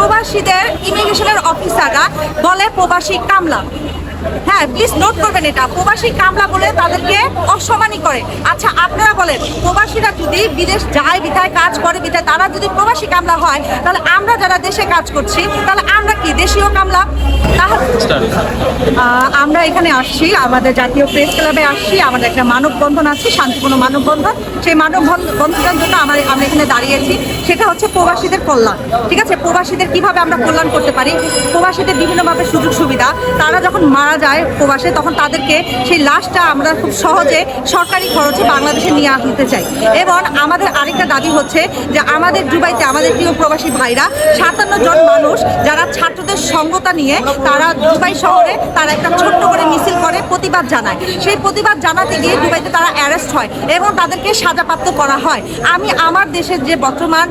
প্রবাসীদের ইমিগ্রেশনের অফিসাররা বলে প্রবাসী কামলা। হ্যাঁ প্লিজ নোট করবেন এটা। প্রবাসী কামলা বলে তাদেরকে অসমানি করে। আচ্ছা আপনারা বলেন, প্রবাসীরা যদি বিদেশ যায় বিধায় কাজ করে বিধায় তারা যদি প্রবাসী কামলা হয় তাহলে আমরা যারা দেশে কাজ করছি তাহলে আমরা কি দেশীয় কামলা? আমরা এখানে আসছি আমাদের জাতীয় প্রেস ক্লাবে আসছি আমাদের একটা মানববন্ধন আছে শান্তিপূর্ণ মানববন্ধন। সেই মানববন্ধনের জন্য আমরা আমরা এখানে দাঁড়িয়েছি সেটা হচ্ছে প্রবাসীদের কল্যাণ। ঠিক আছে? প্রবাসীদের কীভাবে আমরা কল্যাণ করতে পারি? প্রবাসীদের বিভিন্নভাবে সুযোগ সুবিধা। তারা যখন মারা যায় প্রবাসে তখন তাদেরকে সেই লাশটা আমরা খুব সহজে সরকারি খরচে বাংলাদেশে নিয়ে আনতে চাই। এবং আমাদের আরেকটা দাবি হচ্ছে যে আমাদের দুবাইতে আমাদের প্রিয় প্রবাসী ভাইরা, সাতান্ন জন মানুষ যারা ছাত্রদের সঙ্গতা নিয়ে তারা দুবাই শহরে তারা একটা ছোট্ট করে মিছিল করে প্রতিবাদ জানায়। সেই প্রতিবাদ জানাতে গিয়ে দুবাইতে তারা অ্যারেস্ট হয় এবং তাদেরকে সাজাপ্রাপ্ত করা হয়। আমি আমার দেশের যে বর্তমান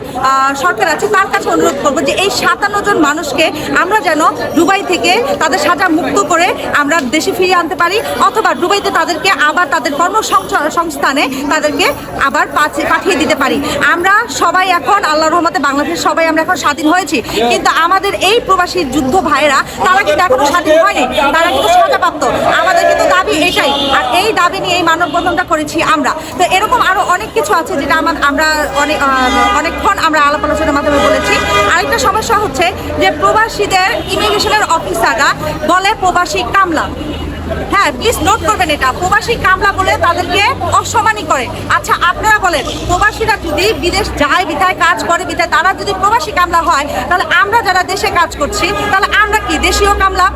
সরকার আছে, তার কাছে অনুরোধ করব যে এই সাতান্ন জন মানুষকে আমরা যেন দুবাই থেকে তাদের সাজা মুক্ত করে আমরা দেশে ফিরিয়ে আনতে পারি অথবা দুবাইতে তাদেরকে আবার তাদের কর্মসংস্থানে তাদেরকে আবার পাঠিয়ে দিতে পারি। আমরা সবাই এখন আল্লাহর রহমতে বাংলাদেশের সবাই আমরা এখন স্বাধীন হয়েছি। কিন্তু আমাদের এই প্রবাসী যুদ্ধ ভাইয়েরা, তারা কিন্তু এখনও স্বাধীন হয়নি। তারা কিন্তু সাজাপ্রাপ্ত। আমাদের কিন্তু দাবি এটাই। আর এই দাবি নিয়ে এই মানববন্ধনটা করেছি আমরা। তো এরকম আরও অনেক কিছু আছে যেটা আমার আমরা অনেক অনেকক্ষণ আমরা আলাপ আলোচনার মাধ্যমে বলেছি। আরেকটা সমস্যা হচ্ছে যে প্রবাসীদের ইমিগ্রেশনের অফিসাররা বলে প্রবাসী কামলা হ্যাঁ প্লিজ নোট করবেন এটা। প্রবাসী কামলা বলে তাদেরকে অসম্মানই করে। আচ্ছা আপনারা বলেন, প্রবাসীরা যদি বিদেশ যায়, বিধায় কাজ করে, বিধায় তারা যদি প্রবাসী কামলা হয়, তাহলে আমরা যারা দেশে কাজ করছি, তাহলে আমরা কি দেশীয় কামলা?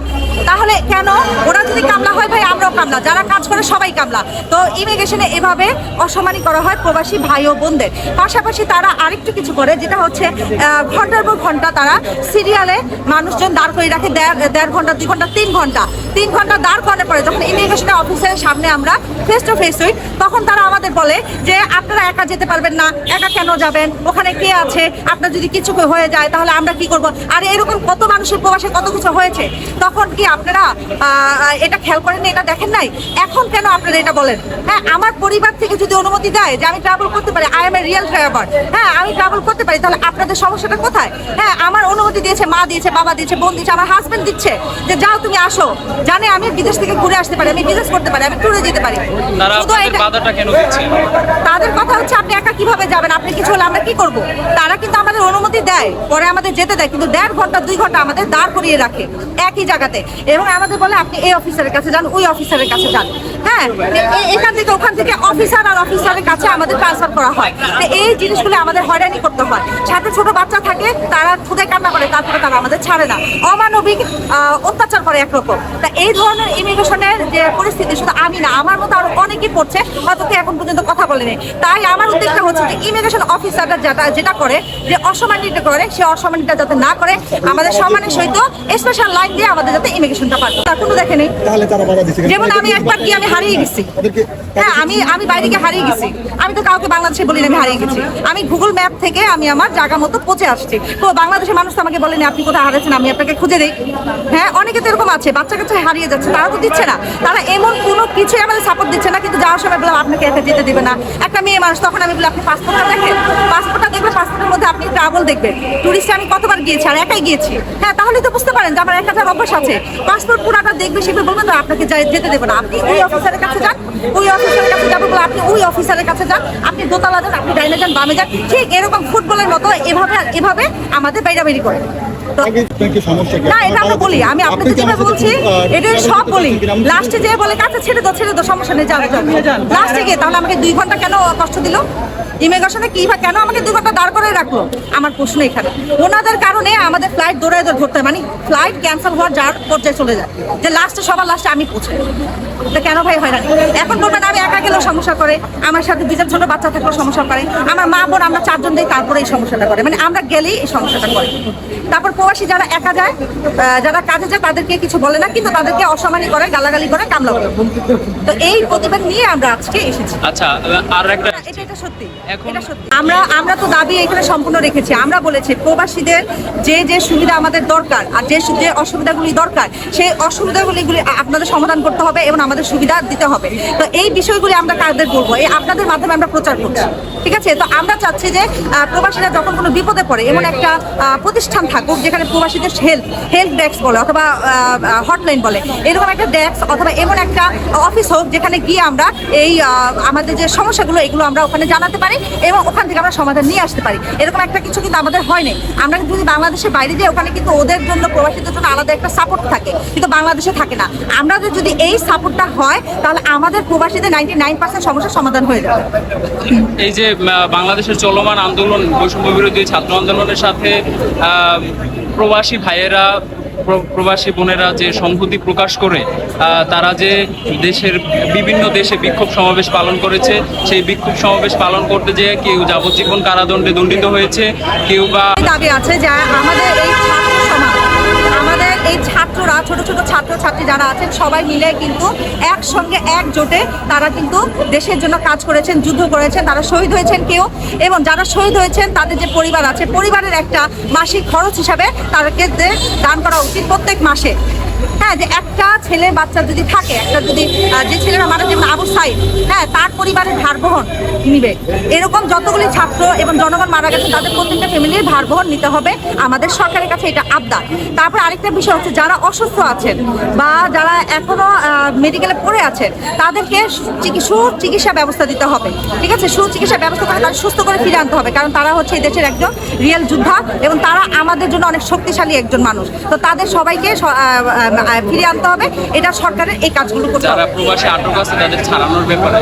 তাহলে কেন? ওরা যদি কামলা হয় ভাই, আমরাও কামলা। যারা কাজ করে সবাই কামলা। তো ইমিগ্রেশনে এভাবে অসম্মানী করা হয় প্রবাসী ভাই ও বোনদের। পাশাপাশি তারা আরেকটু কিছু করে, যেটা হচ্ছে ঘণ্টার পর ঘণ্টা তারা সিরিয়ালে মানুষজন দাঁড় করে রাখে দেড় ঘণ্টা, দুই ঘণ্টা, তিন ঘণ্টা। তিন ঘণ্টা দাঁড় করানোর পরে যখন ইমিগ্রেশনের অফিসের সামনে আমরা ফেস টু ফেস হই, তখন তারা আমাদের বলে যে, আপনারা একা যেতে পারবেন না। একা কেন যাবেন? ওখানে কে আছে? আপনার যদি কিছু হয়ে যায়, তাহলে আমরা কি করব? আর এরকম কত মানুষের প্রবাসে কত কিছু হয়েছে? তখন কি আপনারা এটা খেয়াল করেন এটা দেখেন নাই? এখন কেন আপনারা এটা বলেন? হ্যাঁ আমার পরিবার থেকে যদি অনুমতি দেয় যে আমি ট্রাভেল করতে পারি I am a real driver হ্যাঁ আমি ট্রাভেল করতে পারি তাহলে আপনাদের সমস্যাটা কোথায়? হ্যাঁ আমার অনুমতি দিয়েছে মা দিয়েছে বাবা দিয়েছে বোন দিয়েছে আমার হাজব্যান্ড দিচ্ছে যে যাও তুমি আসো। জানে আমি বিদেশ থেকে ঘুরে আসতে পারি আমি বিজনেস করতে পারি আমি ট্যুরে যেতে পারি। তাদের কথা হচ্ছে আপনি একা কীভাবে যাবেন? আপনি কিছু হলে আমরা কি করব? তারা কিন্তু আমাদের অনুমতি দেয় পরে আমাদের যেতে দেয় কিন্তু দেড় ঘণ্টা দুই ঘণ্টা আমাদের দাঁড় করিয়ে রাখে একই জায়গাতে। এবং আমাদের বলে, আপনি এই অফিসারের কাছে যান, ওই অফিসারের কাছে যান। হ্যাঁ এখান থেকে ওখান থেকে অফিসার আর অফিসারের কাছে আমাদের ট্রান্সফার করা হয়। এই জিনিসগুলো আমাদের হয়রানি করতে হয়। সাথে ছোট বাচ্চা থাকে, তারা খুদে কান্না করে, তারপরে তারা আমাদের ছাড়ে না। অমানবিক অত্যাচার করে একরকম। তা এই ধরনের ইমিগ্রেশনের যে পরিস্থিতি, শুধু আমি না, আমার মতো আরও অনেকেই পড়ছে, হয়তো কেউ এখন পর্যন্ত কথা বলেনি। তাই আমার উদ্দেশ্যটা হচ্ছে যে ইমিগ্রেশন অফিসাররা যেটা যেটা করে, যে অসম্মানিত করে, সে অসম্মানিটা যাতে না করে, আমাদের সম্মানের সহিত স্পেশাল লাইন দিয়ে আমাদের যাতে ইমিগ্রেশনটা তার কোনো দেখে নেই। যেমন আমি একবার গিয়ে আমি হারিয়ে গেছি। হ্যাঁ আমি আমি বাইরে গিয়ে হারিয়ে গেছি। আমি তো কাউকে বাংলাদেশে বলিনি আমি হারিয়ে গেছি। আমি গুগল ম্যাপ থেকে আমি আমার জায়গা মতো পৌঁছে আসছি। তো বাংলাদেশের মানুষ তো আমাকে বলেনি আপনি কোথায় হারিয়েছেন? আমি আপনাকে খুঁজে দিই। হ্যাঁ অনেকে তো এরকম আছে। বাচ্চা কাচ্চা হারিয়ে যাচ্ছে তারা তো দিচ্ছে না। তারা এমন কোনো কিছুই আমাদের সাপোর্ট দিচ্ছে না কিন্তু যাওয়ার সময় বললাম আপনাকে একা যেতে দেবে না। একটা মেয়ে মানুষ তখন আমি বলি আপনি পাসপোর্টটা দেখেন? পাসপোর্টটা দেখবে পাসপোর্টের মধ্যে আপনি ট্রাভেল দেখবেন। টুরিস্টে আমি কতবার গিয়েছি আর একাই গিয়েছি? হ্যাঁ তাহলে তো বুঝতে পারেন যে আমার এক হাজার অভ্যাস আছে। পাসপোর্ট পুরাটা দেখবে সেগুলো বলবেন না আপনাকে যাই- যেতে দেবে না। আপনি ওই অফিসারের কাছে যান ওই অফিসারের কাছে যাব বলে আপনি ওই অফিসারের কাছে যান আপনি দোতলা যান আপনি ডাইনে যান বামে যান ঠিক এরকম ফুটবলের মতো এভাবে এভাবে আমাদের বাইরাবাড়ি করে। তো আগে কি সমস্যা কি? না এটা আমরা বলি আমি আপনাকে যেটা আমার বলছি এটা সব বলি। লাস্টে যে বলে কাছে ছেড়ে দাও ছেড়ে দাও সমস্যা নেই যাবে লাস্টে গিয়ে তাহলে আমাকে দুই ঘণ্টা কেন কষ্ট দিল? ইমিগ্রেশনে কি বা কেন আমাকে দুই ঘণ্টা দাঁড় করে রাখল? আমার প্রশ্ন এখানে। ওনাদের কারণে আমাদের ফ্লাইট দৌড়ায় দৌড় ধরতে মানে ফ্লাইট ক্যান্সেল হওয়ার যার পর্যায়ে চলে যায়। যে লাস্টে সবার লাস্টে আমি পৌঁছে তো কেন ভাই হয় না এখন বলবেন আমি একা গেলেও সমস্যা করে। আমার সাথে দুজন ছোট বাচ্চা থাকলেও সমস্যা করে। আমার মা বোন আমরা চারজন দিই তারপরে এই সমস্যাটা করে। মানে আমরা গেলেই এই সমস্যাটা করে। তারপর প্রবাসী যারা একা যায় যারা কাজে যায় তাদেরকে কিছু বলে না কিন্তু তাদেরকে অসম্মানী করে গালাগালি করে কামলা করে। তো এই প্রতিবাদ নিয়ে আমরা আজকে এসেছি। আচ্ছা আর একটা এটা এটা সত্যি এটা সত্যি। আমরা আমরা তো দাবি এখানে সম্পূর্ণ রেখেছি। আমরা বলেছি প্রবাসীদের যে যে সুবিধা আমাদের দরকার আর যে যে অসুবিধাগুলি দরকার সেই অসুবিধাগুলি আপনাদের সমাধান করতে হবে এবং আমাদের সুবিধা দিতে হবে। তো এই বিষয়গুলি আমরা কাদের বলব? এই আপনাদের মাধ্যমে আমরা প্রচার করছি। ঠিক আছে? তো আমরা চাচ্ছি যে প্রবাসীরা যখন কোনো বিপদে পড়ে, এমন একটা প্রতিষ্ঠান থাকুক যেখানে প্রবাসীদের হেল্প হেল্প ডেস্ক বলে অথবা হটলাইন বলে, এরকম একটা ডেস্ক অথবা এমন একটা অফিস হোক যেখানে গিয়ে আমরা এই আমাদের যে সমস্যাগুলো, এগুলো আমরা ওখানে জানাতে পারি এবং ওখান থেকে আমরা সমাধান নিয়ে আসতে পারি। এরকম একটা কিছু কিন্তু আমাদের হয়নি আমরা যদি বাংলাদেশের বাইরে যাই, ওখানে কিন্তু ওদের জন্য প্রবাসীদের জন্য আলাদা একটা সাপোর্ট থাকে। কিন্তু বাংলাদেশে থাকে না। আমাদের যদি এই সাপোর্টটা হয় তাহলে আমাদের প্রবাসীদের নাইনটি নাইন পার্সেন্ট সমস্যার সমাধান হয়ে যাবে। এই যে বাংলাদেশের চলমান আন্দোলন বৈষম্য বিরোধী ছাত্র আন্দোলনের সাথে প্রবাসী ভাইয়েরা প্রবাসী বোনেরা যে সংহতি প্রকাশ করে তারা যে দেশের বিভিন্ন দেশে বিক্ষোভ সমাবেশ পালন করেছে সেই বিক্ষোভ সমাবেশ পালন করতে যেয়ে কেউ যাবজ্জীবন কারাদণ্ডে দণ্ডিত হয়েছে কেউ বা দাবি আছে যে আমাদের এই আমাদের এই ছাত্ররা, ছোট ছোট ছাত্র ছাত্রী যারা আছেন, সবাই মিলে কিন্তু একসঙ্গে একজোটে তারা কিন্তু দেশের জন্য কাজ করেছেন, যুদ্ধ করেছেন, তারা শহীদ হয়েছেন কেউ। এবং যারা শহীদ হয়েছেন, তাদের যে পরিবার আছে, পরিবারের একটা মাসিক খরচ হিসাবে তাদেরকে দান করা উচিত প্রত্যেক মাসে। হ্যাঁ যে একটা ছেলে বাচ্চা যদি থাকে, একটা যদি যে ছেলেরা মারা যেমন আবু সাইদ হ্যাঁ তার পরিবারের ভার বহন নিবে। এরকম যতগুলি ছাত্র এবং জনগণ মারা গেছে, তাদের প্রত্যেকটা ফ্যামিলির ভার বহন নিতে হবে আমাদের সরকারের কাছে, এটা আবদার। তারপর আরেকটা বিষয় হচ্ছে, যারা অসুস্থ আছেন বা যারা এখনও মেডিকেলে পড়ে আছেন, তাদেরকে চিকি- সুচিকিৎসা ব্যবস্থা দিতে হবে, ঠিক আছে? সুচিকিৎসা ব্যবস্থা করে তাদের সুস্থ করে ফিরে আনতে হবে, কারণ তারা হচ্ছে এই দেশের একজন রিয়েল যোদ্ধা এবং তারা আমাদের জন্য অনেক শক্তিশালী একজন মানুষ। তো তাদের সবাইকে ফিরিয়ে আনতে হবে। এটা সরকারের এই কাজগুলো করতে হবে। প্রবাসী আটক আছে তাদের ছাড়ানোর ব্যাপারে?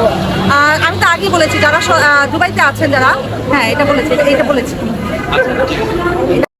আমি তো আগে বলেছি যারা দুবাইতে আছেন যারা হ্যাঁ এটা বলেছি এটা বলেছি। আচ্ছা